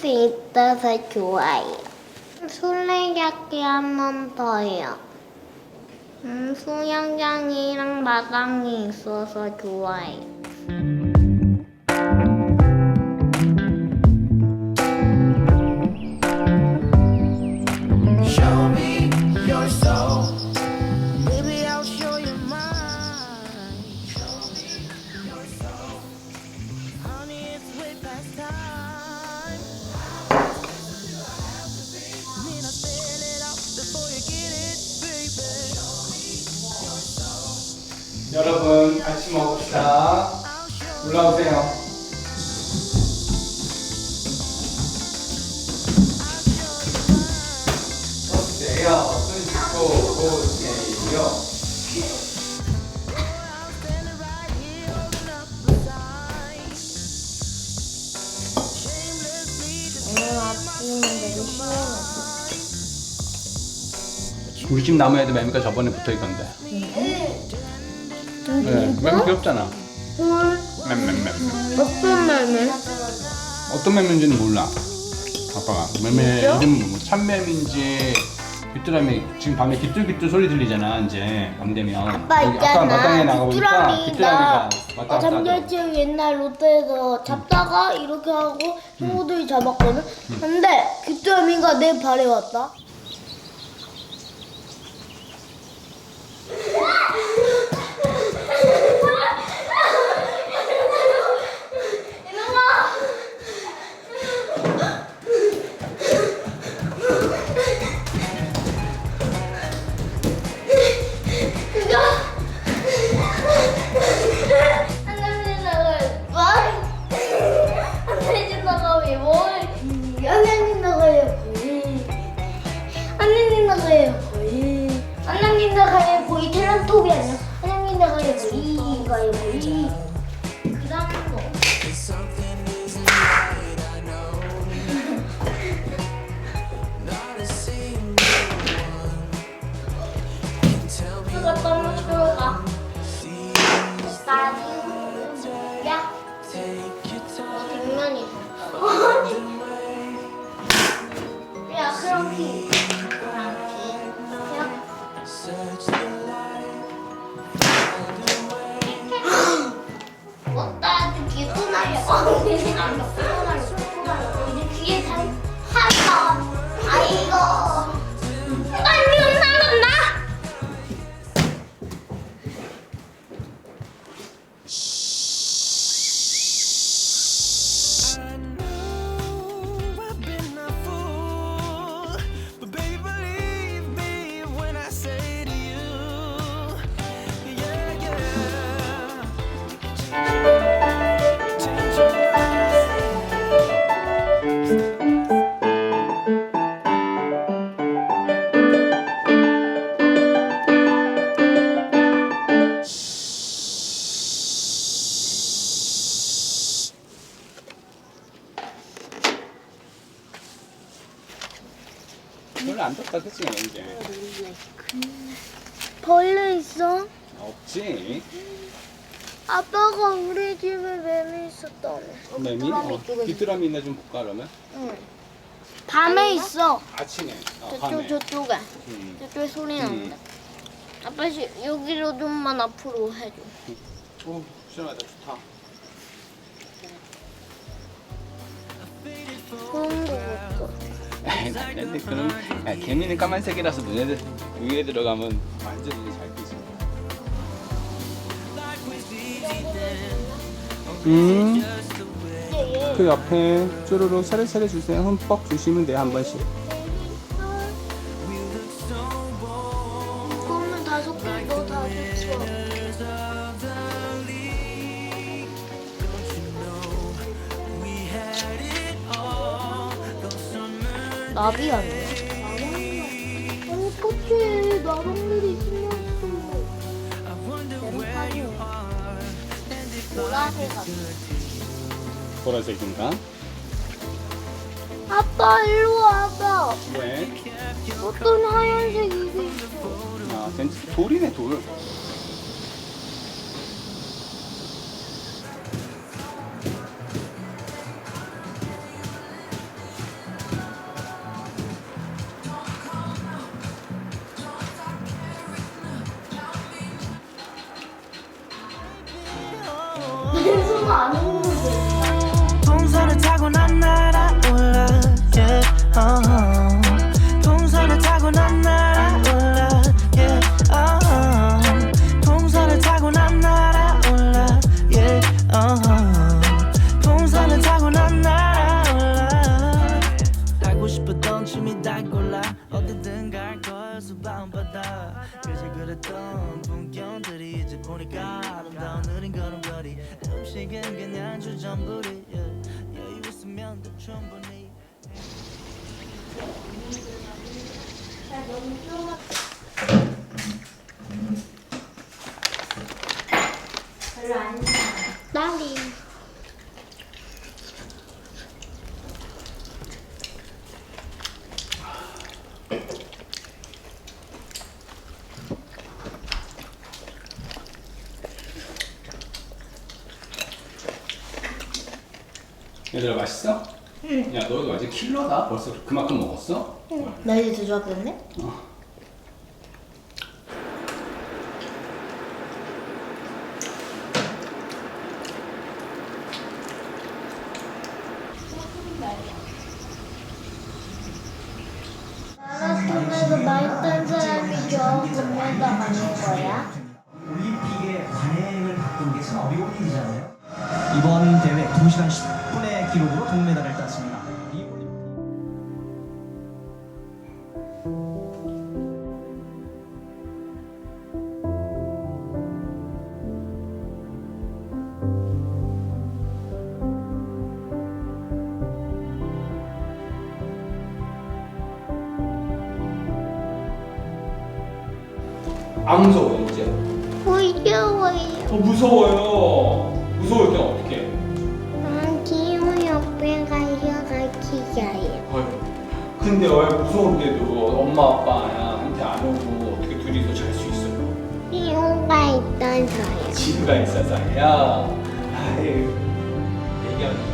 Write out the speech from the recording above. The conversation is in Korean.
수 있어서 좋아요. 술래잡기 한 번 더요. 음, 수영장이랑 마당이 있어서 좋아요. 같이 먹읍시다. 올라오세요. 어때요? 손 오늘 아침은 되게 시원해. 우리 집 나무에도 매미가 저번에 붙어 있던데. 네, 매미 귀엽잖아. 맴맴맴. 어떤 매매? 어떤 매미인지는 몰라. 아빠가 매미 이름 뭐 참매미인지 귀뚜라미 지금 밤에 귀뚤귀뚤 소리 들리잖아 이제 밤 되면 아빠 여기 아까 마당에 있잖아. 나가 보니까 귀뚜라미가 귀뚜라미가 왔다 어, 갔다 하더라고. 잠잘집 옛날 롯데에서 잡다가 이렇게 하고 친구들이 잡았거든. 근데 귀뚜라미가 내 발에 왔다. 하나님 나가요. 거의 텔란톡이 아니야. 하나님 나가요. 거의 가요. 거의. 그다 별로 안 덥다 그치 이제 벌레 있어? 없지 아빠가 우리 집에 매미 있었다며. 매미? 어, 귀뚜라미 있나 좀 볼까 그러면? 응. 밤에 있어. 아침에 어, 저쪽 밤에 저쪽에. 음. 저쪽에 소리 나는데. 아빠 시, 여기로 좀만 앞으로 해줘. 오 시원하다 좋다 근데 그럼 야, 개미는 까만색이라서 눈에 들- 위에 들어가면 완전히 잘 뜨지 음, 그 옆에 쪼르륵 사례사례 주세요. 흠뻑 주시면 돼요 한 번씩. 그러면 다섯 개너다 줬어. 나비 아니야? 아니 꽃에 나랑들이 신났어. 보라색. 보라색인가? 아빠 일로 와봐. 왜? 어떤 하얀색 이게 있어. 아, 된- 돌이네 돌 안 오는데. 동선을 타고 난 날아올라 yeah, uh-huh. 음식은 그냥 주전부리. 여유 있으면 더 충분히 별로 안 좋아. 얘들아 맛있어? 응. 야 너도 완전 킬러다. 벌써 그만큼 먹었어? 나 이제 사람이 건너다 가는 거야? 올림픽의 관행을 바꾼 게 사업이 올림픽이잖아요. 이번 대회 2시간 10분의 기록으로 동메달을 땄습니다. 안 무서워 이제? 무서워요. 어 무서워요. 무서울 땐 어떻게? 근데 왜 무서운데도 엄마 아빠한테 안 오고 어떻게 둘이서 잘 수 있어요? 기운가 있어서요. 친구가 있어서요. 아유 얘기하는.